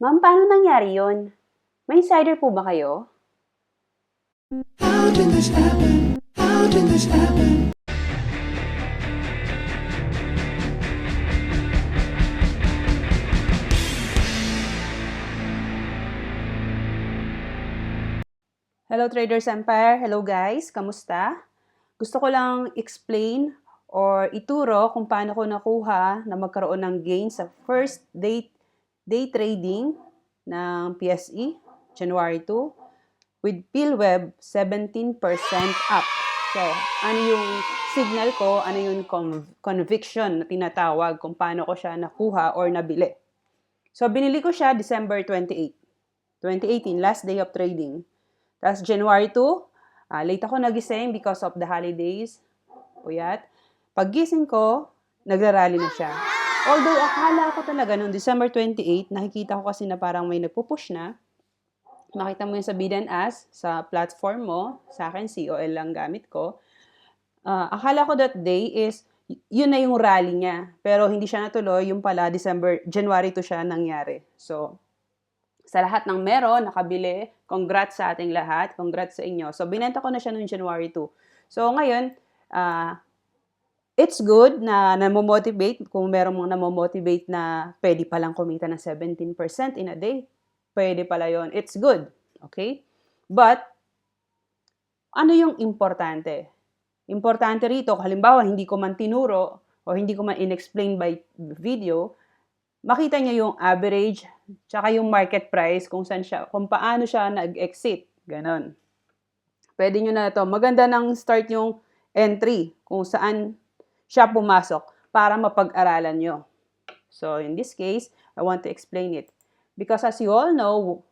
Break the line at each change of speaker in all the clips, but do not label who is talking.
Ma'am, paano nangyari yun? May insider po ba kayo?
How did this happen? How did this happen?
Hello Traders Empire! Hello guys! Kamusta? Gusto ko lang explain or ituro kung paano ko nakuha na magkaroon ng gain sa first day, day trading ng PSE, January 2, with PhilWeb 17% up. So, ano yung signal ko, ano yung conv- conviction na tinatawag kung paano ko siya nakuha or nabili. So, binili ko siya December 28, 2018, last day of trading. Tapos January 2, ah, late ako nagising because of the holidays. Puyat. Paggising ko, nagrarally na siya. Although akala ko talaga noong December 28, nakikita ko kasi na parang may nagpupush na. Makita mo yung sa bid and sa platform mo. Sa akin, COL lang gamit ko. Ah, akala ko that day is, yun na yung rally niya. Pero hindi siya natuloy. Yung pala, December, January 2 siya nangyari. So, sa lahat ng meron, nakabili, congrats sa ating lahat, congrats sa inyo. So, binenta ko na siya noong January 2. So, ngayon, ah, it's good na namomotivate, kung meron mong namomotivate na pwede palang kumita ng 17% in a day, pwede pala yon It's good. Okay? But, ano yung importante? Importante rito, halimbawa, hindi ko man tinuro o hindi ko man in-explain by video, makita niyo yung average tsaka yung market price kung saan siya, kung paano siya nag-exit. Ganon. Pwede nyo na ito. Maganda nang start yung entry kung saan siya pumasok para mapag-aralan nyo. So, in this case, I want to explain it. Because as you all know,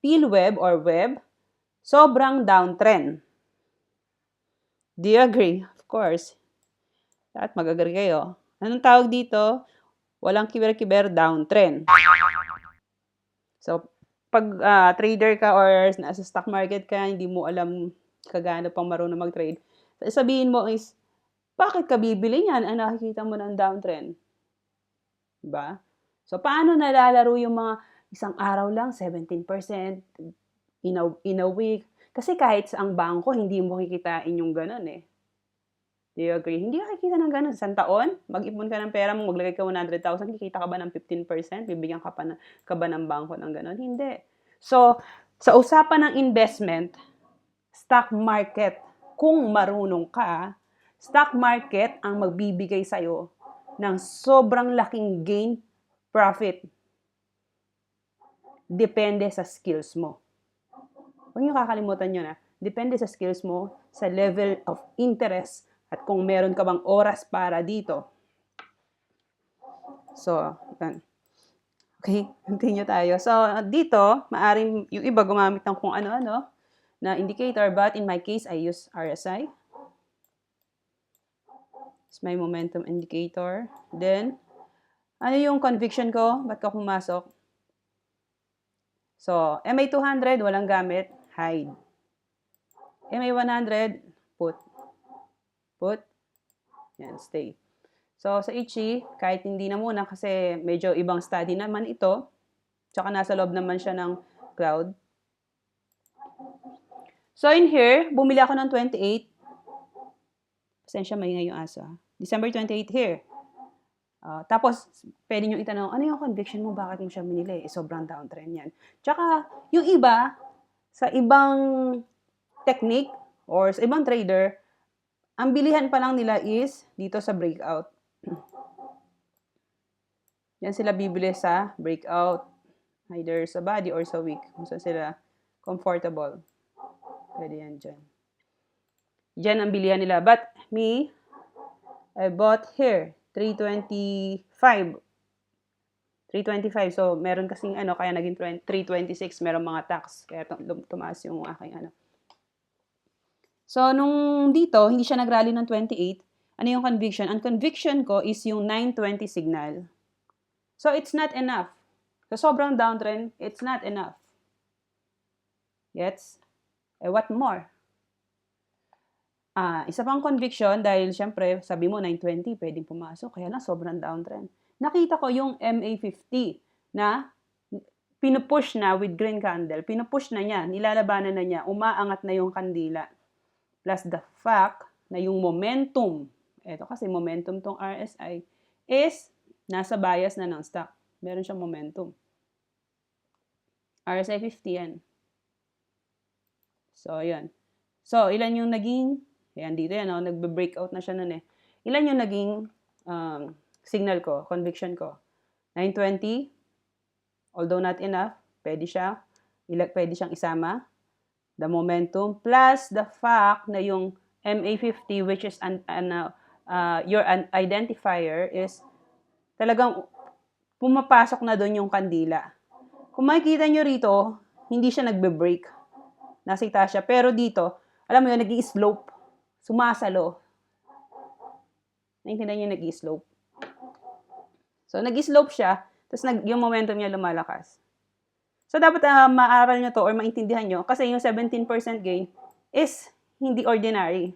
PhilWeb or web, sobrang downtrend. Do you agree? Of course. At mag-agree kayo. Anong tawag dito? Walang kiber-kiber downtrend. So, pag ah, trader ka or nasa stock market ka, hindi mo alam kagano pang marunong mag-trade, sabihin mo is, bakit ka bibili niyan? Ang nakikita mo ng downtrend. Diba? So, paano nalalaro yung mga isang araw lang, 17%, in a, in a week? Kasi kahit sa ang bangko, hindi mo kikitain yung ganun eh. Do you agree? Hindi ka kikita ng ganun. Isang taon, mag-ipon ka ng pera mo, maglagay ka 100,000, kikita ka ba ng 15%? Bibigyan ka, pa na, ka ba ng bangko ng ganun? Hindi. So, sa usapan ng investment, stock market, kung marunong ka, stock market ang magbibigay sa'yo ng sobrang laking gain, profit. Depende sa skills mo. Huwag niyo kakalimutan yun, ha? Depende sa skills mo, sa level of interest, at kung meron ka bang oras para dito. So, yan. Okay, continue tayo. So, dito, maaring yung iba gumamit ng kung ano-ano na indicator, but in my case, I use RSI. It's my momentum indicator. Then, ano yung conviction ko? Ba't ka pumasok? So, MA200, walang gamit, hide. MA100, put. Put. Yan, stay. So, sa Ichi, kahit hindi na muna kasi medyo ibang study naman ito. Tsaka nasa loob naman siya ng cloud. So, in here, bumili ako ng 28. Pasensya, maingay yung aso. ha? December 28 here. Ah, tapos, pwede nyo itanong, ano yung conviction mo? Bakit mo siya binili? Eh, sobrang downtrend yan. Tsaka, yung iba, sa ibang technique or sa ibang trader, ang bilihan pa lang nila is dito sa breakout. Yan sila bibili sa breakout. Either sa body or sa wick. Kung saan sila comfortable. Pwede yan dyan. Diyan ang bilihan nila. But me, I bought here. 325. 325. So, meron kasing ano, kaya naging 20 326. Meron mga tax. Kaya tum- tumaas yung aking ano. So, nung dito, hindi siya nag-rally ng 28. Ano yung conviction? Ang conviction ko is yung 920 signal. So, it's not enough. So, sobrang downtrend, it's not enough. Gets? Eh, what more? Ah, isa pang conviction dahil syempre, sabi mo 920, pwedeng pumasok. Kaya na, sobrang downtrend. Nakita ko yung MA50 na pinupush na with green candle, pinupush na niya, nilalabanan na niya, umaangat na yung kandila. Plus the fact na yung momentum, eto kasi momentum tong RSI, is nasa bias na ng stock. Meron siyang momentum. RSI 50 yan. So, yan. So, ilan yung naging, yan dito yan, oh, nagbe-breakout na siya nun eh. Ilan yung naging um, signal ko, conviction ko? 920, although not enough, pwede siya, ila, pwede siyang isama. The momentum plus the fact na yung MA50 which is an, an, uh, uh, your an identifier is talagang pumapasok na doon yung kandila. Kung makikita nyo rito, hindi siya nagbe-break. Nasa itaas siya. Pero dito, alam mo yun, nag slope Sumasalo. Naintindihan niyo nag slope So, nag-slope siya, tapos nag, yung momentum niya lumalakas. So, dapat uh, maaral nyo to or maintindihan nyo kasi yung 17% gain is hindi ordinary.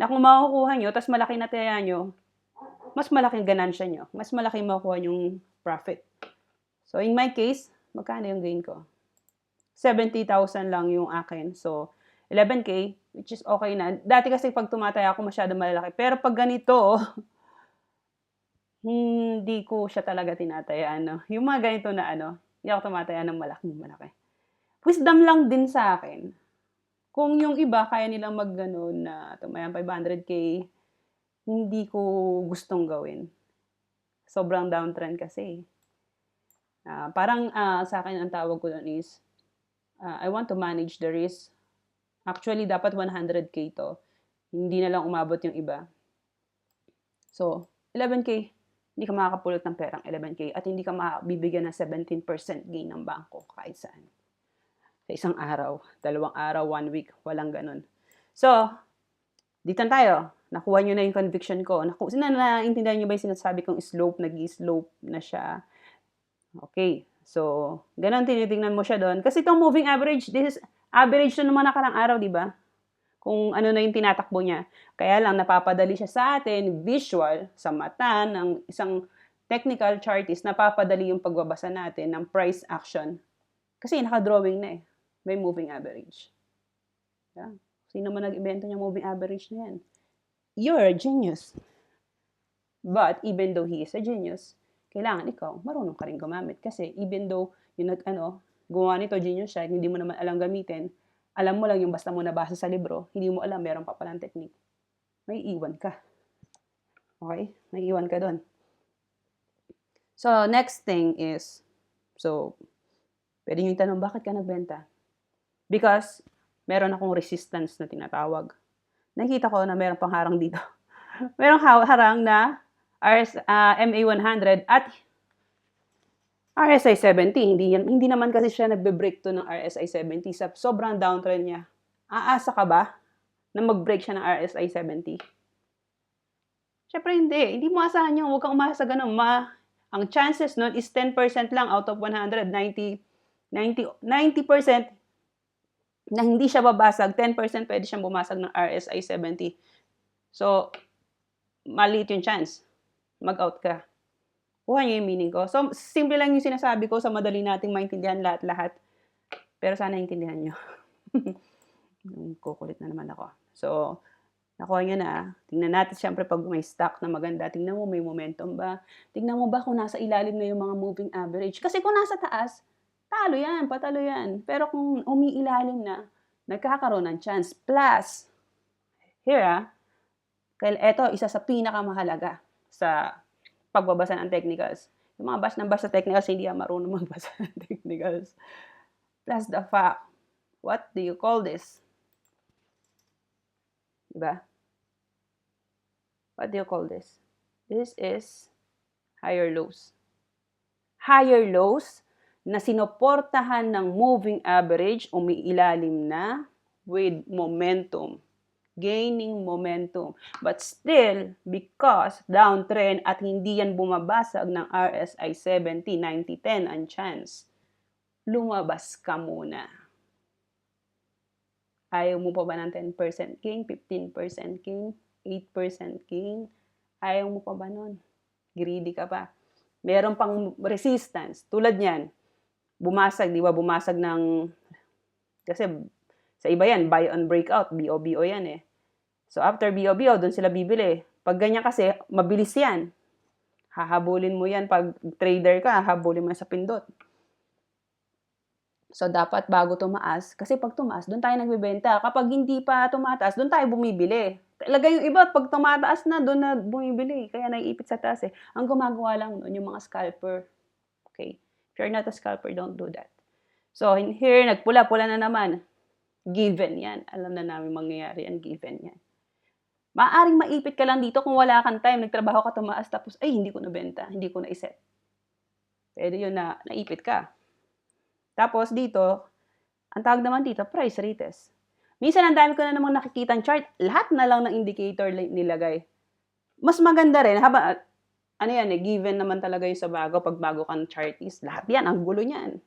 Na kung makukuha nyo, tapos malaki na taya nyo, mas malaking ganansya nyo. Mas malaki makukuha yung profit. So, in my case, magkano yung gain ko? 70,000 lang yung akin. So, 11K, which is okay na. Dati kasi pag tumataya ako masyado malalaki. Pero pag ganito, hindi ko siya talaga tinataya. Ano. Yung mga ganito na ano, hindi ako tumataya ng malaking malaki. Wisdom lang din sa akin. Kung yung iba, kaya nilang mag na tumayan 500k, hindi ko gustong gawin. Sobrang downtrend kasi. Uh, parang uh, sa akin ang tawag ko doon is, uh, I want to manage the risk. Actually, dapat 100k to. Hindi na lang umabot yung iba. So, 11k, hindi ka makakapulot ng perang 11K at hindi ka mabibigyan ng 17% gain ng bangko kahit saan. Sa isang araw, dalawang araw, one week, walang ganun. So, dito na tayo. Nakuha nyo na yung conviction ko. Naku sina naintindihan nyo ba yung sinasabi kong slope, nag-slope na siya. Okay. So, ganun tinitingnan mo siya doon. Kasi itong moving average, this is average na naman nakarang araw, di ba? kung ano na yung tinatakbo niya. Kaya lang napapadali siya sa atin, visual, sa mata ng isang technical chartist, napapadali yung pagbabasa natin ng price action. Kasi naka-drawing na eh. May moving average. Yeah. Sino man nag-invento niya moving average na yan? You're a genius. But even though he is a genius, kailangan ikaw, marunong ka rin gumamit. Kasi even though yung nag, ano, gumawa nito, genius siya, hindi mo naman alam gamitin, alam mo lang yung basta mo nabasa sa libro, hindi mo alam meron pa palang technique. May iwan ka. Okay? May iwan ka doon. So, next thing is, so, pwede nyo itanong, bakit ka nagbenta? Because, meron akong resistance na tinatawag. Nakita ko na meron pang harang dito. merong harang na RS, uh, MA100 at RSI 70, hindi, hindi naman kasi siya nagbe-break to ng RSI 70 sa sobrang downtrend niya. Aasa ka ba na mag-break siya ng RSI 70? Siyempre hindi. Hindi mo asahan yun. Huwag kang umasa ganun. Ma, ang chances nun is 10% lang out of 100. 90, 90, 90% na hindi siya babasag. 10% pwede siyang bumasag ng RSI 70. So, maliit yung chance. Mag-out ka. Kuha niyo yung meaning ko. So, simple lang yung sinasabi ko sa madali nating maintindihan lahat-lahat. Pero sana intindihan nyo. Kukulit na naman ako. So, nakuha niya na. Tingnan natin siyempre pag may stock na maganda. Tingnan mo may momentum ba? Tingnan mo ba kung nasa ilalim na yung mga moving average? Kasi kung nasa taas, talo yan, patalo yan. Pero kung umiilalim na, nagkakaroon ng chance. Plus, here ah, ito, isa sa pinakamahalaga sa pagbabasa ng technicals. Yung mga bash ng bash sa technicals, hindi yan marunong magbasa ng technicals. Plus the fact, what do you call this? Diba? What do you call this? This is higher lows. Higher lows na sinoportahan ng moving average, umiilalim na with momentum gaining momentum. But still, because downtrend at hindi yan bumabasag ng RSI 70, 90, 10 ang chance, lumabas ka muna. Ayaw mo pa ba ng 10% gain, 15% gain, 8% gain? Ayaw mo pa ba nun? Greedy ka pa. Meron pang resistance. Tulad niyan, bumasag, di ba? Bumasag ng, kasi sa iba yan, buy on breakout, BOBO yan eh. So after BOBO, doon sila bibili. Pag ganyan kasi, mabilis yan. Hahabulin mo yan pag trader ka, hahabulin mo yan sa pindot. So, dapat bago tumaas, kasi pag tumaas, doon tayo nagbebenta. Kapag hindi pa tumataas, doon tayo bumibili. Talaga yung iba, pag tumataas na, doon na bumibili. Kaya naiipit sa taas eh. Ang gumagawa lang noon, yung mga scalper. Okay? If you're not a scalper, don't do that. So, in here, nagpula-pula na naman. Given yan. Alam na namin mangyayari yan. Given yan. Maaring maipit ka lang dito kung wala kang time, nagtrabaho ka tumaas, tapos, ay, hindi ko nabenta, hindi ko na-iset. Pwede yun na naipit ka. Tapos dito, ang tawag naman dito, price retest. Minsan ang dami ko na namang nakikitang chart, lahat na lang ng indicator nilagay. Mas maganda rin, haba, ano yan eh, given naman talaga yung sa bago, pag bago kang chartist, lahat yan, ang gulo niyan.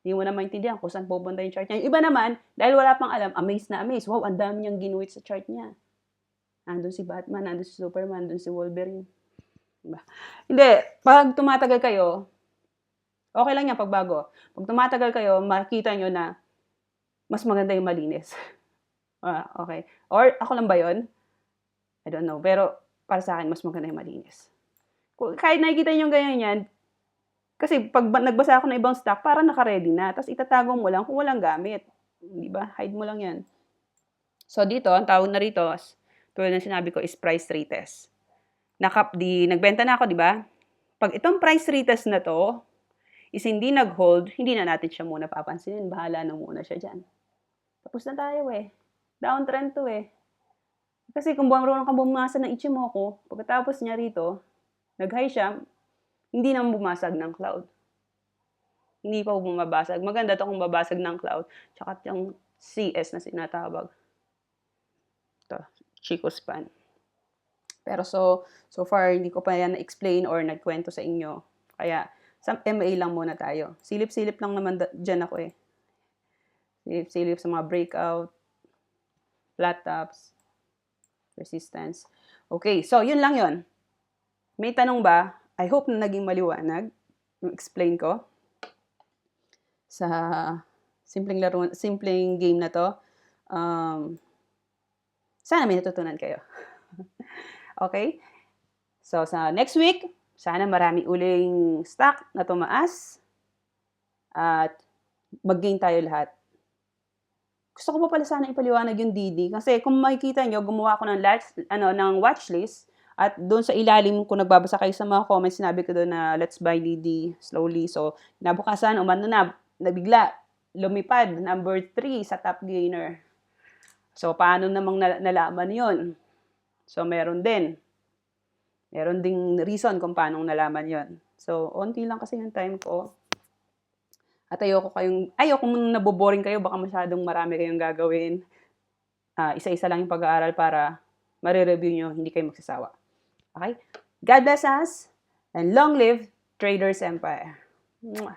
Hindi mo na maintindihan kung saan pupunta yung chart niya. Yung iba naman, dahil wala pang alam, amazed na amazed. Wow, ang dami niyang ginuwit sa chart niya. Nandun si Batman, nandun si Superman, nandun si Wolverine. Diba? Hindi, pag tumatagal kayo, okay lang yan pag bago. Pag tumatagal kayo, makikita nyo na mas maganda yung malinis. ah, okay. Or ako lang ba yun? I don't know. Pero para sa akin, mas maganda yung malinis. Kahit nakikita nyo ganyan yan, kasi pag ba- nagbasa ako ng ibang stock, para naka-ready na. Tapos itatago mo lang kung walang gamit. Di ba? Hide mo lang yan. So dito, ang tawag na rito, tulad ng sinabi ko, is price retest. Nakap, di, nagbenta na ako, di ba? Pag itong price retest na to, is hindi nag-hold, hindi na natin siya muna papansinin. Bahala na muna siya dyan. Tapos na tayo eh. Downtrend to eh. Kasi kung marunong kang bumasa ng Ichimoku, pagkatapos niya rito, nag-high siya, hindi naman bumasag ng cloud. Hindi pa bumabasag. Maganda to kung babasag ng cloud. Tsaka yung CS na sinatawag. Ito, Chico span. Pero so, so far, hindi ko pa yan na-explain or nagkwento sa inyo. Kaya, sa MA lang muna tayo. Silip-silip lang naman dyan ako eh. Silip-silip sa mga breakout, flat tops, resistance. Okay, so yun lang yun. May tanong ba? I hope na naging maliwanag yung explain ko sa simpleng laro, simpleng game na to. Um, sana may natutunan kayo. okay? So, sa next week, sana marami uling stock na tumaas at mag-gain tayo lahat. Gusto ko pa pala sana ipaliwanag yung DD kasi kung makikita nyo, gumawa ko ng, latch, ano, ng watch list at doon sa ilalim, kung nagbabasa kayo sa mga comments, sinabi ko doon na let's buy DD slowly. So, nabukasan, umano na, nabigla, lumipad, number 3 sa top gainer. So, paano namang nal- nalaman yon So, meron din. Meron ding reason kung paano nalaman yon So, onti lang kasi yung time ko. At ayoko kayong, ayoko mong naboboring kayo, baka masyadong marami kayong gagawin. Ah, isa-isa lang yung pag-aaral para marireview nyo, hindi kayo magsasawa. Okay? God bless us, and long live Traders Empire. Mwah.